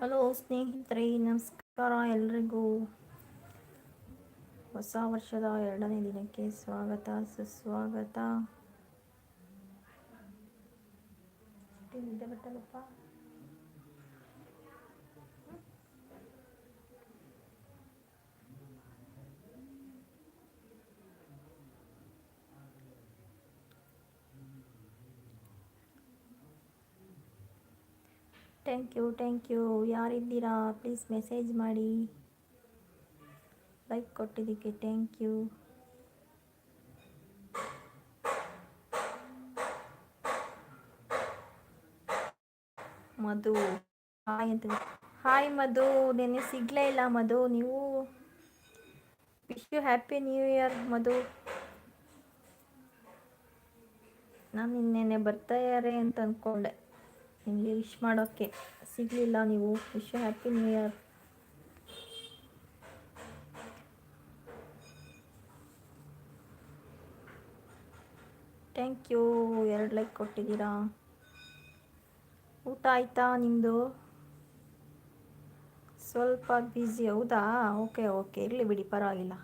Hello ಸ್ನೇಹಿತರೆ ನಮಸ್ಕಾರ ಎಲ್ರಿಗೂ. ಹೊಸ ವರ್ಷದ ಎರಡನೇ ದಿನಕ್ಕೆ ಸ್ವಾಗತ ಸುಸ್ವಾಗತ. ನಿದ್ದೆ ಥ್ಯಾಂಕ್ ಯು ಥ್ಯಾಂಕ್ ಯು ಯಾರಿದ್ದೀರಾ? ಪ್ಲೀಸ್ ಮೆಸೇಜ್ ಮಾಡಿ. ಲೈಕ್ ಕೊಟ್ಟಿದ್ದಕ್ಕೆ ಥ್ಯಾಂಕ್ ಯು ಮಧು ಹಾಯ್ ಅಂತ ಹಾಯ್ ಮಧು, ನಿನ್ನೆ ಸಿಗಲೇ ಇಲ್ಲ ಮಧು, ನೀವು wish you happy new year Madhu. ನಾನು ನಿನ್ನೆನೆ ಬರ್ತಾ ಇದ್ದಾರೆ ಅಂತ ಅಂದ್ಕೊಂಡೆ ನಿಮಗೆ ವಿಶ್ ಮಾಡೋಕ್ಕೆ ಸಿಗಲಿಲ್ಲ, ನೀವು wish happy new year thank you ಎರಡು ಲೈಕ್ ಕೊಟ್ಟಿದ್ದೀರಾ? ಊಟ ಆಯ್ತಾ ನಿಮ್ಮದು ಸ್ವಲ್ಪ ಬ್ಯುಸಿ ಹೌದಾ? ಓಕೆ ಓಕೆ ಇರಲಿ ಬಿಡಿ, ಪರವಾಗಿಲ್ಲ.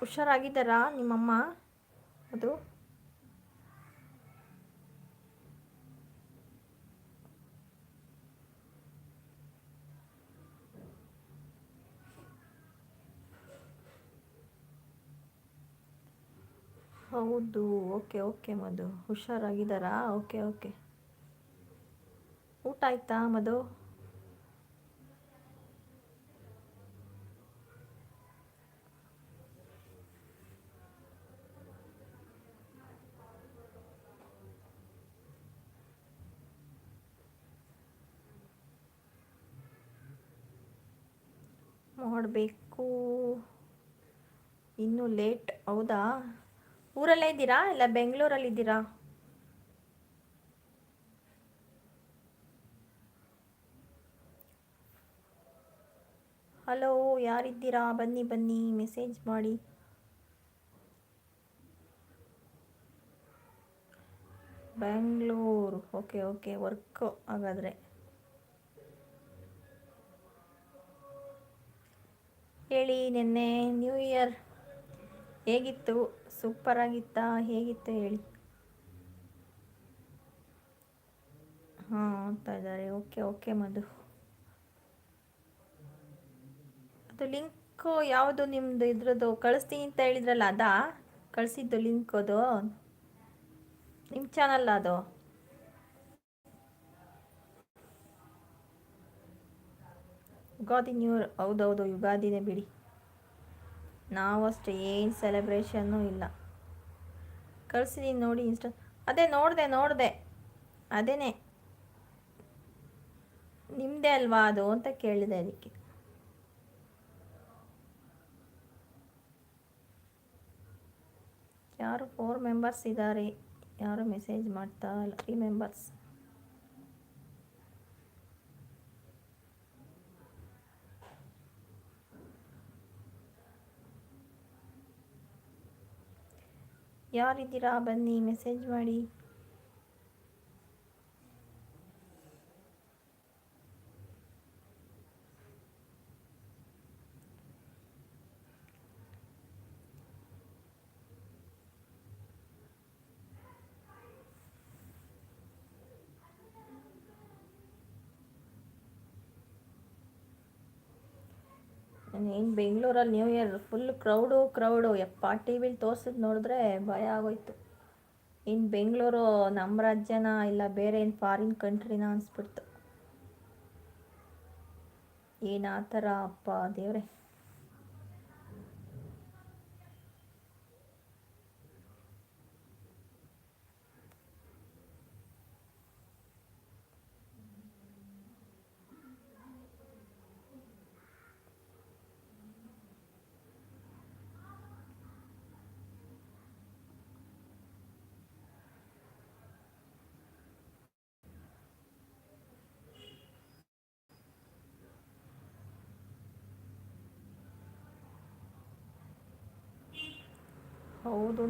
ಹುಷಾರಾಗಿದ್ದಾರಾ ನಿಮ್ಮಮ್ಮ? ಅದು? ಹೌದು okay okay Madhu. ಹುಷಾರಾಗಿದ್ದಾರಾ? Okay okay. ಊಟ ಆಯ್ತಾ ಮಧು? ಮಾಡಬೇಕು. ಇನ್ನೂ ಲೇಟ್ ಹೌದಾ? ಊರಲ್ಲೇ ಇದ್ದೀರಾ? ಇಲ್ಲ ಬೆಂಗಳೂರಲ್ಲಿ ಇದ್ದೀರಾ? ಹಲೋ, ಯಾರಿದ್ದೀರಾ? ಬನ್ನಿ ಬನ್ನಿ, ಮೆಸೇಜ್ ಮಾಡಿ. ಬೆಂಗಳೂರು. ಓಕೆ ಓಕೆ, ವರ್ಕ್ ಹಾಗಾದರೆ. ಹೇಳಿ, ನಿನ್ನೆ ನ್ಯೂ ಇಯರ್ ಹೇಗಿತ್ತು? ಸೂಪರ್ ಆಗಿತ್ತಾ? ಹೇಗಿತ್ತು ಹೇಳಿ. ಹಾಂ, ಅಂತ ಇದ್ದಾರೆ. Okay okay Madhu. ಅದು ಲಿಂಕು ಯಾವುದು ನಿಮ್ಮದು ಇದ್ರದ್ದು? ಕಳಿಸ್ತೀನಿ ಅಂತ ಹೇಳಿದ್ರಲ್ಲ, ಅದಾ? ಕಳಿಸಿದ್ದು ಲಿಂಕ್ ಅದು? ನಿಮ್ಮ ಚಾನಲ್ ಅದು? ಯುಗಾದಿ ಇಯರ್ ಹೌದೌದು, ಯುಗಾದಿನೇ ಬಿಡಿ. ನಾವು ಅಷ್ಟು ಏನು ಸೆಲೆಬ್ರೇಷನ್ನು ಇಲ್ಲ. ಕಳಿಸಿದ್ದೀನಿ ನೋಡಿ ಇನ್ಸ್ಟಾ ಅದೇ ನೋಡಿದೆ ನೋಡಿದೆ. ಅದೇನೆ. ನಿಮ್ಮದೇ ಅಲ್ವಾ ಅದು ಅಂತ ಕೇಳಿದೆ ಅದಕ್ಕೆ. ಯಾರು ಫೋರ್ ಮೆಂಬರ್ಸ್ ಇದ್ದಾರೆ ಯಾರು ಮೆಸೇಜ್ ಮಾಡ್ತಾ ಇಲ್ಲ? ತ್ರೀ ಮೆಂಬರ್ಸ್ ಯಾರಿದ್ದೀರಾ? ಬನ್ನಿ ಮೆಸೇಜ್ ಮಾಡಿ. ಏನು ಬೆಂಗಳೂರಲ್ಲಿ new year full crowd crowd ಯಪ್ಪ ಟಿ ವಿಲಿ ತೋರ್ಸಿದ್ ನೋಡಿದ್ರೆ ಭಯ ಆಗೋಯ್ತು. ಇನ್ನು ಬೆಂಗಳೂರು ನಮ್ಮ ರಾಜ್ಯನ ಇಲ್ಲ ಬೇರೆ ಏನು ಫಾರಿನ್ ಕಂಟ್ರಿನ ಅನಿಸ್ಬಿಡ್ತು. ಏನು ಆ ಥರ ಅಪ್ಪ ದೇವ್ರೆ. ಹೌದು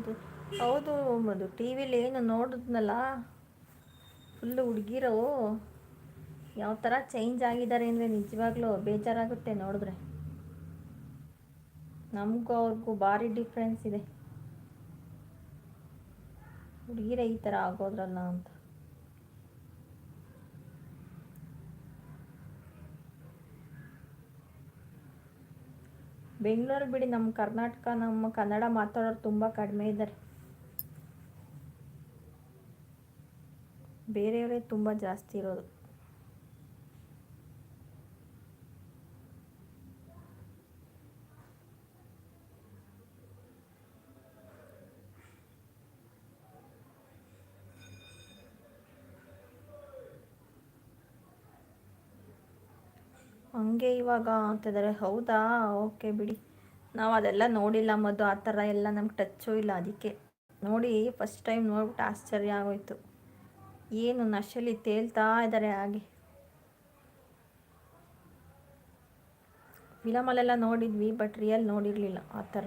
ಹೌದು ಅದು ಟಿ ವಿಲಿ ಏನು ನೋಡಿದ್ನಲ್ಲ? ಫುಲ್ಲು ಹುಡುಗಿರು. ಯಾವ ಥರ ಚೇಂಜ್ ಆಗಿದ್ದಾರೆ ಅಂದರೆ ನಿಜವಾಗ್ಲೂ ಬೇಜಾರಾಗುತ್ತೆ ನೋಡಿದ್ರೆ. ನಮಗೂ ಅವ್ರಿಗೂ ಭಾರಿ ಡಿಫ್ರೆನ್ಸ್ ಇದೆ. ಹುಡುಗಿರೇ ಈ ಥರ ಆಗೋದ್ರಲ್ಲ ಅಂತ. ಬೆಂಗಳೂರು ಬಿಡಿ ನಮ್ಮ ಕರ್ನಾಟಕ ನಮ್ಮ ಕನ್ನಡ ಮಾತಾಡೋರು ತುಂಬ ಕಡಿಮೆ ಇದ್ದಾರೆ. ಬೇರೆಯವರೇ ತುಂಬ ಜಾಸ್ತಿ ಇರೋದು. ಹಂಗೆ ಇವಾಗ ಅಂತಿದ್ದಾರೆ ಹೌದಾ? ಓಕೆ ಬಿಡಿ. ನಾವು ಅದೆಲ್ಲ ನೋಡಿಲ್ಲ ಮದ್ದು, ಆ ಥರ ಎಲ್ಲ ನಮ್ಗೆ ಟಚ್ಚು ಇಲ್ಲ ಅದಕ್ಕೆ. ನೋಡಿ ಫಸ್ಟ್ ಟೈಮ್ ನೋಡ್ಬಿಟ್ಟು ಆಶ್ಚರ್ಯ ಆಗೋಯ್ತು. ಏನು ನಶಲಿ ತೇಲ್ತಾ ಇದ್ದಾರೆ ಹಾಗೆ. ಫಿಲಮಲ್ಲೆಲ್ಲ ನೋಡಿದ್ವಿ ಬಟ್ ರಿಯಲ್ ನೋಡಿರಲಿಲ್ಲ ಆ ಥರ.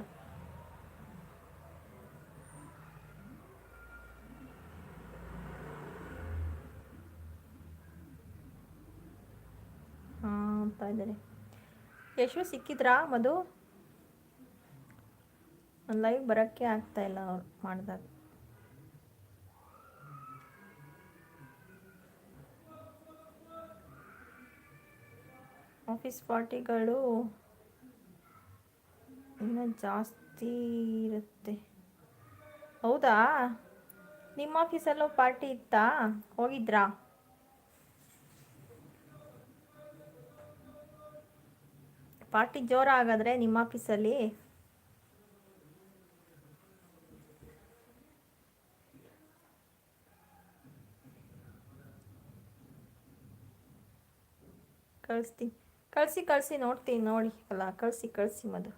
ಹಾಂ ಇದ್ದೀನಿ ಯಶು ಸಿಕ್ಕಿದ್ರಾ ಮಧು? ಲೈವ್ ಬರೋಕ್ಕೆ ಆಗ್ತಾ ಇಲ್ಲ ಅವ್ರು ಮಾಡಿದಾಗ. ಆಫೀಸ್ ಪಾರ್ಟಿಗಳು ಇನ್ನೂ ಜಾಸ್ತಿ ಇರುತ್ತೆ. ಹೌದಾ? ನಿಮ್ಮ ಆಫೀಸಲ್ಲೂ ಪಾರ್ಟಿ ಇತ್ತಾ? ಹೋಗಿದ್ರಾ? ಪಾರ್ಟಿ ಜೋರ ಹಾಗಾದ್ರೆ ನಿಮ್ಮ ಆಫೀಸಲ್ಲಿ? ಕಳಿಸ್ತೀನಿ. ಕಳಿಸಿ ಕಳಿಸಿ ನೋಡ್ತೀನಿ ನೋಡಿ. ಅಲ್ಲ ಕಳಿಸಿ ಕಳಿಸಿ ಮದು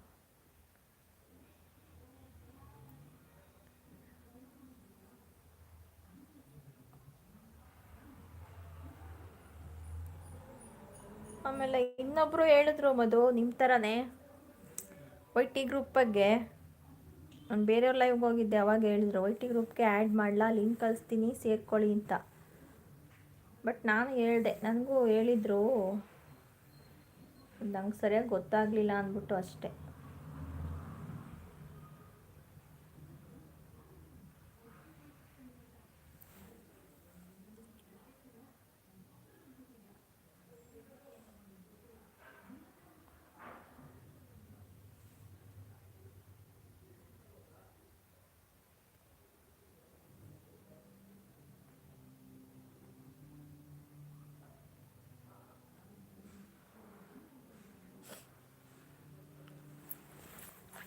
ಆಮೇಲೆ ಇನ್ನೊಬ್ರು ಹೇಳಿದ್ರು, ಮಧು ನಿಮ್ಮ ಥರನೇ ವೈ ಟಿ ಗ್ರೂಪ್ ಬಗ್ಗೆ. ನಾನು ಬೇರೆಯವ್ರ ಲೈವ್ಗೆ ಹೋಗಿದ್ದೆ, ಅವಾಗ ಹೇಳಿದ್ರು ವೈ ಟಿ ಗ್ರೂಪ್ಗೆ ಆ್ಯಡ್ ಮಾಡಲಾ ಲಿಂಕ್ ಕಳಿಸ್ತೀನಿ, ಸೇರ್ಕೊಳ್ಳಿ ಅಂತ. ಬಟ್ ನಾನು ಹೇಳಿದೆ, ನನಗೂ ಹೇಳಿದ್ರು. ನಂಗೆ ಸರಿಯಾಗಿ ಗೊತ್ತಾಗಲಿಲ್ಲ ಅಂದ್ಬಿಟ್ಟು ಅಷ್ಟೆ.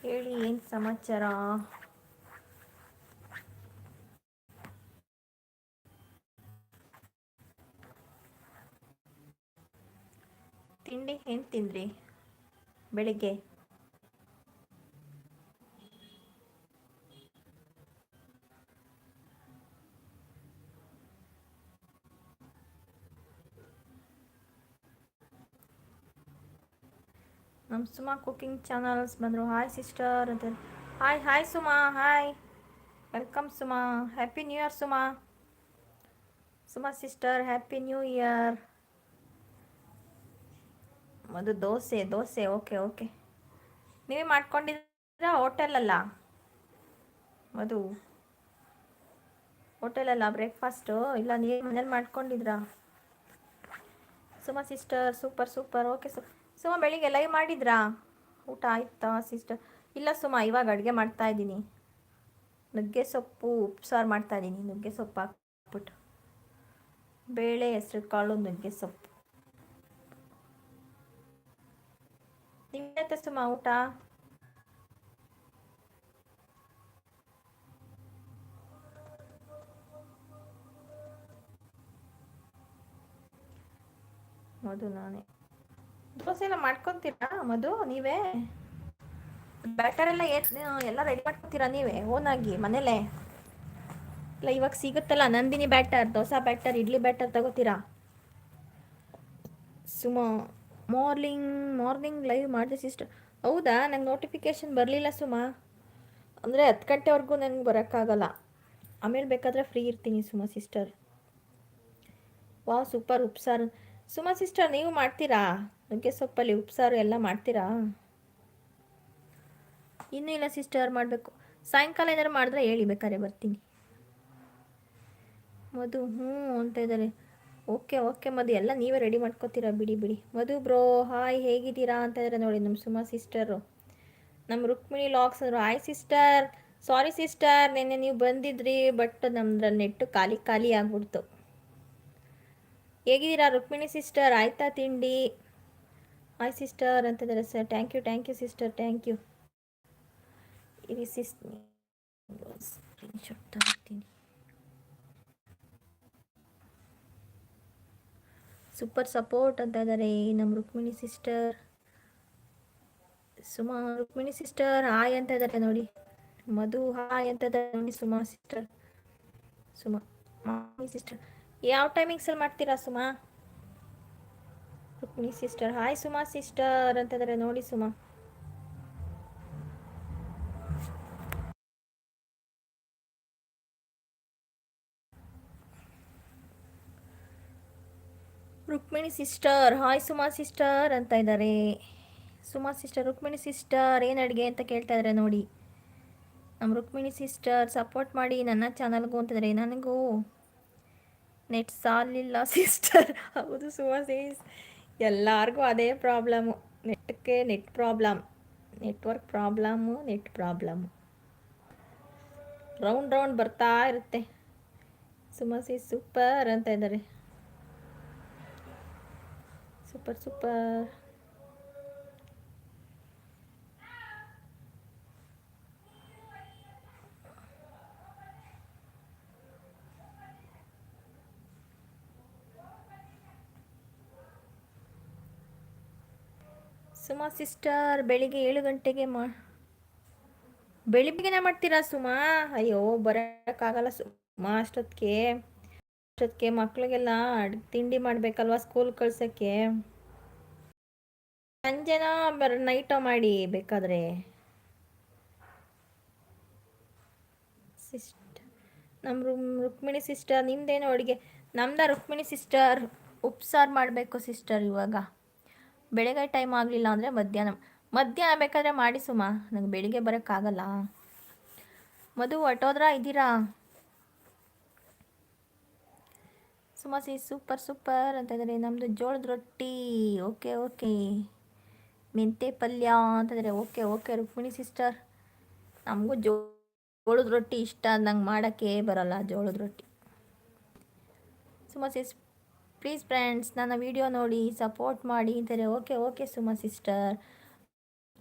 ಹೇಳಿ ಏನು ಸಮಾಚಾರ? ತಿಂಡಿ ಏನು ತಿಂದ್ರಿ ಬೆಳಿಗ್ಗೆ? ಸುಮಾ ಕುಕಿಂಗ್ ಚಾನಲ್ಸ್ ಬಂದರು ಹಾಯ್ ಸಿಸ್ಟರ್ ಅಂತ hi hi Suma hi welcome Suma happy new year Suma Suma sister happy new year ಅದು ದೋಸೆ ದೋಸೆ. ಓಕೆ ಓಕೆ ನೀವೇ ಮಾಡ್ಕೊಂಡಿದ್ದೀರಾ ಹೋಟೆಲಲ್ಲ? ಮಧು ಹೋಟೆಲಲ್ಲ ಬ್ರೇಕ್ಫಾಸ್ಟು ಇಲ್ಲ, ನೀವು ಮನೇಲಿ ಮಾಡ್ಕೊಂಡಿದ್ರಾ Suma sister super super okay ಸು ಸುಮ ಬೆಳಿಗ್ಗೆ ಲೈವ್ ಮಾಡಿದ್ರಾ? ಊಟ ಆಯ್ತಾ ಸಿಸ್ಟರ್? ಇಲ್ಲ ಸುಮ, ಇವಾಗ ಅಡುಗೆ ಮಾಡ್ತಾ ಇದ್ದೀನಿ. ನುಗ್ಗೆ ಸೊಪ್ಪು, ಉಪ್ಸಾರು ಮಾಡ್ತಾ ಇದ್ದೀನಿ. ನುಗ್ಗೆ ಸೊಪ್ಪು ಹಾಕ್ಬಿಟ್ಟು. ಬೇಳೆ, ಹೆಸರು ಕಾಳು, ನುಗ್ಗೆ ಸೊಪ್ಪು. ನಿಮ್ಮತ್ತೆ ಸುಮ ಊಟ? ಮಧು ನಾನೇ. ದೋಸೆ ಎಲ್ಲ ಮಾಡ್ಕೊತೀರಾ, ಮಧು? ನೀವೇ? ಬ್ಯಾಟರ್ ಎಲ್ಲ ಎಲ್ಲ ರೆಡಿ ಮಾಡ್ಕೊತೀರಾ ನೀವೇ? ಓನಾಗಿ ಮನೇಲೆ? ಇಲ್ಲ, ಇವಾಗ ಸಿಗುತ್ತಲ್ಲ, Nandini batter dosa batter idli batter ತಗೋತೀರಾ? Suma morning morning live ಮಾಡಿದೆ ಸಿಸ್ಟರ್ ಹೌದಾ? ನಂಗೆ ನೋಟಿಫಿಕೇಶನ್ ಬರಲಿಲ್ಲ ಸುಮ. ಅಂದರೆ ಹತ್ತು ಗಂಟೆವರೆಗೂ ನನಗೆ ಬರೋಕ್ಕಾಗಲ್ಲ. ಆಮೇಲೆ ಬೇಕಾದರೆ ಫ್ರೀ ಇರ್ತೀನಿ ಸುಮ ಸಿಸ್ಟರ್ ವಾವ್ ಸೂಪರ್ ಉಪ್ಸಾರು. ಸುಮ ಸಿಸ್ಟರ್ ನೀವು ಮಾಡ್ತೀರಾ? ನುಗ್ಗೆ ಸೊಪ್ಪಲ್ಲಿ ಉಪ್ಸಾರು ಎಲ್ಲ ಮಾಡ್ತೀರಾ? ಇನ್ನೂ ಇಲ್ಲ ಸಿಸ್ಟರ್ ಮಾಡಬೇಕು. ಸಾಯಂಕಾಲ ಏನಾದ್ರು ಮಾಡಿದ್ರೆ ಹೇಳಿ, ಬೇಕಾದ್ರೆ ಬರ್ತೀನಿ. ಮಧು, ಹ್ಞೂ ಅಂತ ಇದ್ದಾರೆ. ಓಕೆ ಓಕೆ ಮಧು, ಎಲ್ಲ ನೀವೇ ರೆಡಿ ಮಾಡ್ಕೋತೀರಾ? ಬಿಡಿ ಬಿಡಿ. ಮಧು ಬ್ರೋ ಹಾಯ್ ಹೇಗಿದ್ದೀರಾ ಅಂತ ಇದ್ದಾರೆ ನೋಡಿ ನಮ್ಮ ಸುಮಾ ಸಿಸ್ಟರು ನಮ್ಮ ರುಕ್ಮಿಣಿ ಲಾಕ್ಸ್ ಅಂದರು ಹಾಯ್ ಸಿಸ್ಟರ್ ಸಾರಿ ಸಿಸ್ಟರ್ ನಿನ್ನೆ ನೀವು ಬಂದಿದ್ರಿ ಬಟ್ ನಮ್ದ್ರ ನೆಟ್ಟು ಖಾಲಿ ಖಾಲಿ ಆಗ್ಬಿಡ್ತು. ಹೇಗಿದ್ದೀರಾ ರುಕ್ಮಿಣಿ ಸಿಸ್ಟರ್ ಆಯ್ತಾ ತಿಂಡಿ? ಹಾಯ್ ಸಿಸ್ಟರ್ ಅಂತಂದರೆ sir thank you thank you sister thank you ಇರಿ ಸಿಸ್ ಸ್ಕ್ರೀನ್ಶಾಟ್ ಸೂಪರ್ ಸಪೋರ್ಟ್ ಅಂತ ಇದ್ದಾರೆ ನಮ್ಮ Rukmini sister Suma Rukmini sister hi ಅಂತ ಇದ್ದಾರೆ ನೋಡಿ ಮಧು ಹಾಯ್ ಅಂತ ಇದ್ದಾರೆ ನೋಡಿ ಸುಮಾ ಸಿಸ್ಟರ್ ಸುಮಾ ಸಿಸ್ಟರ್ ಯಾವ ಟೈಮಿಂಗ್ಸಲ್ಲಿ ಮಾಡ್ತೀರಾ Suma Rukmini sister hi Suma sister ಅಂತ ಇದ್ದಾರೆ ನೋಡಿ Suma. Rukmini sister hi Suma sister ಅಂತ ಇದ್ದಾರೆ ಸುಮಾ ಸಿಸ್ಟರ್ ರುಕ್ಮಿಣಿ ಸಿಸ್ಟರ್ ಏನು ಅಡುಗೆ ಅಂತ ಕೇಳ್ತಾ ಇದ್ದಾರೆ ನೋಡಿ. ನಮ್ಮ ರುಕ್ಮಿಣಿ ಸಿಸ್ಟರ್ ಸಪೋರ್ಟ್ ಮಾಡಿ ನನ್ನ ಚಾನಲ್ಗೂ ಅಂತಿದ್ದಾರೆ ನನಗೂ ನೆಟ್ ಸಾಲಿಲ್ಲ ಸಿಸ್ಟರ್ ಹೌದು ಸುಮಾ ಸೀಸ್ ಎಲ್ಲರಿಗೂ ಅದೇ problem ನೆಟ್ಗೆ net problem network problem net problem round round ಬರ್ತಾ ಇರುತ್ತೆ. ಸುಮಾ ಸೀಸ್ ಸೂಪರ್ ಅಂತ ಇದ್ದಾರೆ. ಸೂಪರ್ ಸೂಪರ್ ಸುಮಾ ಸಿಸ್ಟರ್, ಬೆಳಿಗ್ಗೆ ಏಳು ಗಂಟೆಗೆ ಮಾ, ಬೆಳಿಗ್ಗೆನೇ ಮಾಡ್ತೀರಾ ಸುಮಾ? ಅಯ್ಯೋ, ಬರೋಕ್ಕಾಗಲ್ಲ ಸುಮಾ ಅಷ್ಟೊತ್ತಿಗೆ. ಅಷ್ಟೊತ್ತಿಗೆ ಮಕ್ಳಿಗೆಲ್ಲ ತಿಂಡಿ ಮಾಡಬೇಕಲ್ವಾ ಸ್ಕೂಲ್ ಕಳ್ಸೋಕ್ಕೆ? ಸಂಜೆನ ಬರ ನೈಟೋ ಮಾಡಿ ಬೇಕಾದರೆ? ಸಿಸ್ಟರ್ ನಮ್ಮ ರುಕ್ಮಿಣಿ ಸಿಸ್ಟರ್, ನಿಮ್ದೇನು ಅಡುಗೆ? ನಮ್ದ ರುಕ್ಮಿಣಿ ಸಿಸ್ಟರ್, ಉಪ್ಸಾರು ಮಾಡಬೇಕು ಸಿಸ್ಟರ್ ಇವಾಗ. ಬೆಳಗ್ಗೆ ಟೈಮ್ ಆಗಲಿಲ್ಲ ಅಂದರೆ ಮಧ್ಯಾಹ್ನ. ಮಧ್ಯಾಹ್ನ ಬೇಕಾದರೆ ಮಾಡಿ ಸುಮಾ, ನಂಗೆ ಬೆಳಿಗ್ಗೆ ಬರೋಕ್ಕಾಗಲ್ಲ. ಮಧು ಹೊಟ್ಟೋದ್ರ ಇದ್ದೀರಾ? ಸುಮಸಿ ಸೂಪರ್ ಸೂಪರ್ ಅಂತ ಇದ್ದಾರೆ ನಮ್ಮದು ಜೋಳದ ರೊಟ್ಟಿ. Okay okay. ಮೆಂತೆ ಪಲ್ಯ ಅಂತಂದರೆ ಓಕೆ ಓಕೆ, ರುಕ್ಮಿಣಿ ಸಿಸ್ಟರ್ ನಮಗೂ ಜೋ, ಜೋಳದ ರೊಟ್ಟಿ ಇಷ್ಟ. ನಂಗೆ ಮಾಡೋಕ್ಕೆ ಬರಲ್ಲ ಜೋಳದ ರೊಟ್ಟಿ. ಸುಮಾ ಸಿಸ್ ಪ್ಲೀಸ್ ಫ್ರೆಂಡ್ಸ್ ನನ್ನ ವಿಡಿಯೋ ನೋಡಿ ಸಪೋರ್ಟ್ ಮಾಡಿ ಅಂತಾರೆ. Okay okay Suma sister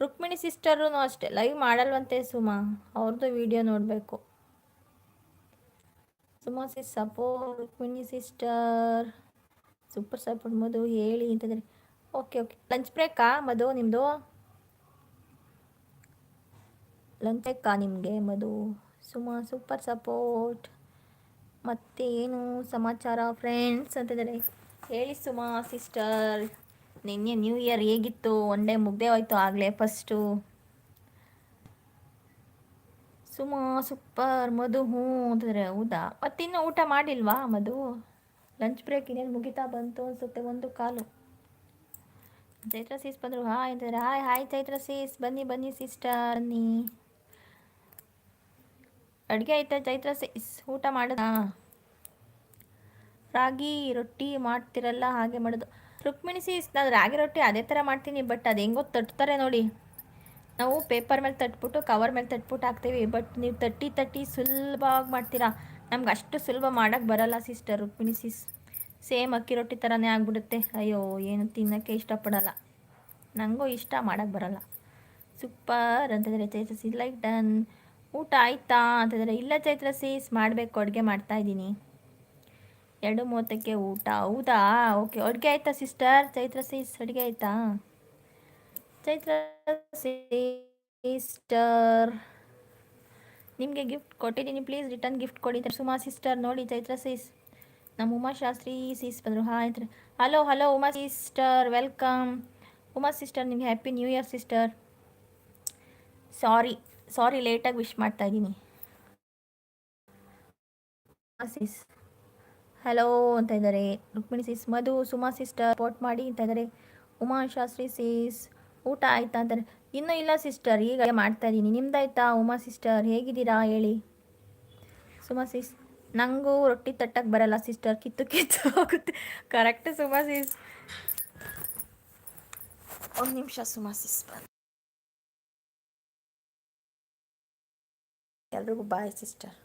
Rukmini ಸಿಸ್ಟರೂ ಅಷ್ಟೇ. ಲೈವ್ ಮಾಡಲ್ವಂತೆ ಸುಮಾ. ಅವ್ರದ್ದು ವಿಡಿಯೋ ನೋಡಬೇಕು. Suma sis support Rukmini sister super support Madhu, ಹೇಳಿ ಅಂತಂದರೆ ಓಕೆ ಓಕೆ ಲಂಚ್ ಬ್ರೇಕಾ ಮಧು ನಿಮ್ಮದು ಲಂಚ್ ಬ್ರೇಕಾ ನಿಮಗೆ ಮಧು? ಸುಮಾ ಸೂಪರ್ ಸಪೋರ್ಟ್ ಮತ್ತೆ ಏನು ಸಮಾಚಾರ ಫ್ರೆಂಡ್ಸ್ ಅಂತಿದ್ದಾರೆ ಹೇಳಿ ಸುಮಾ ಸಿಸ್ಟರ್ ನಿನ್ನೆ ನ್ಯೂ ಇಯರ್ ಹೇಗಿತ್ತು? ಒನ್ ಡೇ ಮುಗ್ದೇ ಹೋಯ್ತು ಆಗಲೇ ಫಸ್ಟು ಸುಮಾ ಸೂಪರ್ ಮಧು ಹ್ಞೂ ಅಂತಿದ್ದಾರೆ ಹೌದಾ? ಮತ್ತಿನ್ನೂ ಊಟ ಮಾಡಿಲ್ವಾ ಮಧು? ಲಂಚ್ ಬ್ರೇಕ್ ಇನ್ನೇನು ಮುಗಿತಾ ಬಂತು ಅನಿಸುತ್ತೆ ಒಂದು ಕಾಲು. ಚೈತ್ರ ಸೀಸ್ ಬಂದರು. ಹಾಯ್ ಅಂತಿದ್ದಾರೆ ಹಾಯ್ ಹಾಯ್ ಚೈತ್ರ ಸೀಸ್. ಬನ್ನಿ ಬನ್ನಿ ಸಿಸ್ಟರ್ ಬನ್ನಿ. ಅಡುಗೆ ಆಯ್ತಾ? ಚೈತ್ರ ಸೈಸ್ ಊಟ ಮಾಡೋದು? ರಾಗಿ ರೊಟ್ಟಿ ಮಾಡ್ತಿರಲ್ಲ, ಹಾಗೆ ಮಾಡೋದು. ರುಕ್ಮಿಣಿ ನಾನು ರಾಗಿ ರೊಟ್ಟಿ ಅದೇ ಥರ ಮಾಡ್ತೀನಿ ಬಟ್ ಅದು ಹೆಂಗೋ ತಟ್ತಾರೆ ನೋಡಿ. ನಾವು ಪೇಪರ್ ಮೇಲೆ ತಟ್ಬಿಟ್ಟು ಕವರ್ ಮೇಲೆ ತಟ್ಬಿಟ್ಟು ಹಾಕ್ತೀವಿ ಬಟ್ ನೀವು ತಟ್ಟಿ ತಟ್ಟಿ ಸುಲಭವಾಗಿ ಮಾಡ್ತೀರಾ? ನಮ್ಗೆ ಅಷ್ಟು ಸುಲಭ ಮಾಡೋಕ್ಕೆ ಬರಲ್ಲ ಸಿಸ್ಟರ್ ರುಕ್ಮಿಣಿ ಸೀಸ್ ಸೇಮ್ ಅಕ್ಕಿ ರೊಟ್ಟಿ ಥರನೇ ಆಗ್ಬಿಡುತ್ತೆ. ಅಯ್ಯೋ, ಏನು ತಿನ್ನೋಕ್ಕೆ ಇಷ್ಟಪಡಲ್ಲ. ನನಗೂ ಇಷ್ಟ ಮಾಡೋಕ್ಕೆ ಬರಲ್ಲ. ಸೂಪರ್ ಅಂತಂದರೆ ಚೈತ್ರ ಸಿ. Like done. ಊಟ ಆಯ್ತಾ ಅಂತಂದರೆ ಇಲ್ಲ ಚೈತ್ರ ಸೀಸ್ ಮಾಡಬೇಕು, ಅಡುಗೆ ಮಾಡ್ತಾಯಿದ್ದೀನಿ ಎರಡು ಮೂವತ್ತಕ್ಕೆ ಊಟ. ಹೌದಾ? ಓಕೆ ಅಡುಗೆ ಆಯ್ತಾ ಸಿಸ್ಟರ್ ಚೈತ್ರ ಸೀಸ್ ಅಡುಗೆ ಆಯ್ತಾ? ಚೈತ್ರ ಸಿಸ್ಟರ್ ನಿಮಗೆ ಗಿಫ್ಟ್ ಕೊಟ್ಟಿದ್ದೀನಿ. ಪ್ಲೀಸ್ ರಿಟರ್ನ್ ಗಿಫ್ಟ್ ಕೊಡಿ. ಸುಮಾ ಸಿಸ್ಟರ್ ನೋಡಿ ಚೈತ್ರ ಸೀಸ್ ನಮ್ಮ ಉಮಾ ಶಾಸ್ತ್ರಿ ಸೀಸ್ ಬಂದರು. ಹಾಂ ಆಯ್ತು hello hello Uma sister welcome Uma sister ನಿಮಗೆ happy new year sister sorry sorry ಲೇಟಾಗಿ ವಿಶ್ ಮಾಡ್ತಾ ಇದ್ದೀನಿ. ಸಿಸ್ ಹಲೋ ಅಂತ ಇದ್ದಾರೆ. Rukmini sis Madhu Suma sister support ಮಾಡಿ ಅಂತ ಇದ್ದಾರೆ. ಉಮಾ ಶಾಸ್ತ್ರಿ ಸಿಸ್ ಊಟ ಆಯ್ತಾ ಅಂತಾರೆ ಇನ್ನೂ ಇಲ್ಲ ಸಿಸ್ಟರ್ ಈಗ ಮಾಡ್ತಾ ಇದ್ದೀನಿ. ನಿಮ್ದಾಯ್ತಾ ಉಮಾ ಸಿಸ್ಟರ್ ಹೇಗಿದ್ದೀರಾ? ಹೇಳಿ. ಸುಮಾ ಸಿಸ್ ನನಗೂ ರೊಟ್ಟಿ ತಟ್ಟಕ್ಕೆ ಬರಲ್ಲ ಸಿಸ್ಟರ್ ಕಿತ್ತು ಕಿತ್ತು ಹೋಗುತ್ತೆ. ಕರೆಕ್ಟ್ ಸುಮಾ ಸಿಸ್ ಒಂದು ನಿಮಿಷ ಸುಮಾ ಸಿಸ್ ಬಂದು ಎಲ್ರಿಗೂ ಬಾಯ್ ಸಿಸ್ಟರ್.